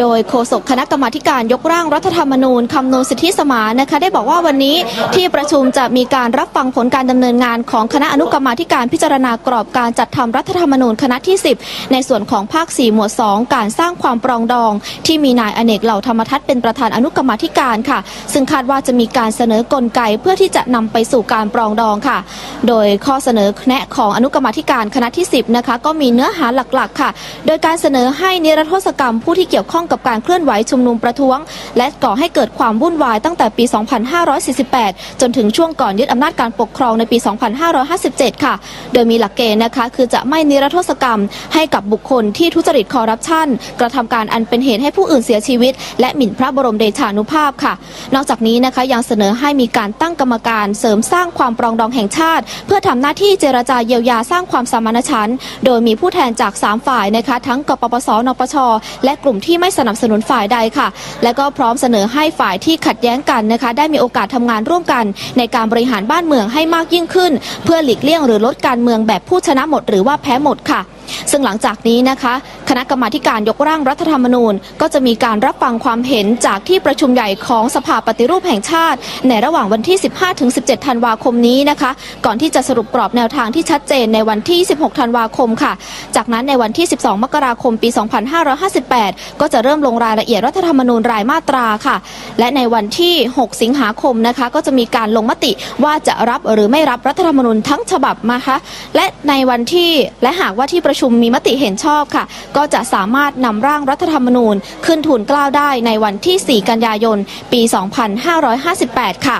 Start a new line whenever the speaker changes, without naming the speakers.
โดยโฆษกคณะกรรมาธิการยกร่างรัฐธรรมนูญคำนวณสิทธิสมานนะคะ ได้บอกว่าวันนี้ที่ประชุมจะมีการรับฟังผลการดำเนินงานของคณะอนุกรรมาธิการพิจารณากรอบการจัดทำรัฐธรรมนูญคณะที่ 10 ในส่วนของภาค 4 หมวด 2 การสร้างความปรองดอง ที่มีนายอเนกเหล่าธรรมทัศน์เป็นประธานอนุกรรมาธิการค่ะ ซึ่งคาดว่าจะมีการเสนอกลไกเพื่อที่จะนำไปสู่การปรองดองค่ะ โดยข้อเสนอแนะของอนุกรรมาธิการคณะที่ 10 นะคะก็มีเนื้อหาหลักๆ ค่ะ โดยการเสนอให้นิรโทษกรรมผู้ที่เกี่ยวข้องข้องกับการเคลื่อนไหวชุมนุมประท้วง และก่อให้เกิดความวุ่นวายตั้งแต่ปี 2548 จนถึงช่วงก่อนยึดอำนาจการปกครองในปี 2557 ค่ะ โดยมีหลักเกณฑ์นะคะ คือจะไม่นิรโทษกรรม ให้กับบุคคลที่ทุจริตคอร์รัปชันกระทำการอันเป็นเหตุให้ผู้อื่นเสียชีวิต และหมิ่นพระบรมเดชานุภาพค่ะ นอกจากนี้นะคะยังเสนอให้มีการตั้งกรรมการเสริมสร้างความปรองดองแห่งชาติ เพื่อทำหน้าที่เจรจาเยียวยาสร้างความสมานฉันท์โดยมีผู้แทนจาก 3 ฝ่ายนะคะทั้งกปปส นปช และกลุ่มที่ไม่ไม่สนับสนุนฝ่ายใดค่ะ และก็พร้อมเสนอให้ฝ่ายที่ขัดแย้งกันนะคะ ได้มีโอกาสทำงานร่วมกัน ในการบริหารบ้านเมืองให้มากยิ่งขึ้น เพื่อหลีกเลี่ยงหรือลดการเมืองแบบผู้ชนะหมดหรือว่าแพ้หมดค่ะ ซึ่งหลังจากนี้นะคะ คณะกรรมาธิการยกร่างรัฐธรรมนูญ ก็จะมีการรับฟังความเห็นจากที่ประชุมใหญ่ของสภาปฏิรูปแห่งชาติ ในระหว่างวันที่ 15-17 ธันวาคมนี้นะคะ ก่อนที่จะสรุปกรอบแนวทางที่ชัดเจนในวันที่ 16 ธันวาคมค่ะ จากนั้นในวันที่ 12 มกราคม ปี 2558 ก็จะเริ่มลงรายละเอียดรัฐธรรมนูญรายมาตราค่ะ และในวันที่ 6 สิงหาคมนะคะ ก็จะมีการลงมติว่าจะรับหรือไม่รับรัฐธรรมนูญทั้งฉบับมาคะ และในวันที่และหากว่าที่ประชุชุมมีมติเห็นชอบค่ะ ก็จะสามารถนำร่างรัฐธรรมนูญขึ้นทูลเกล้าได้ในวันที่ 4 กันยายน ปี 2558 ค่ะ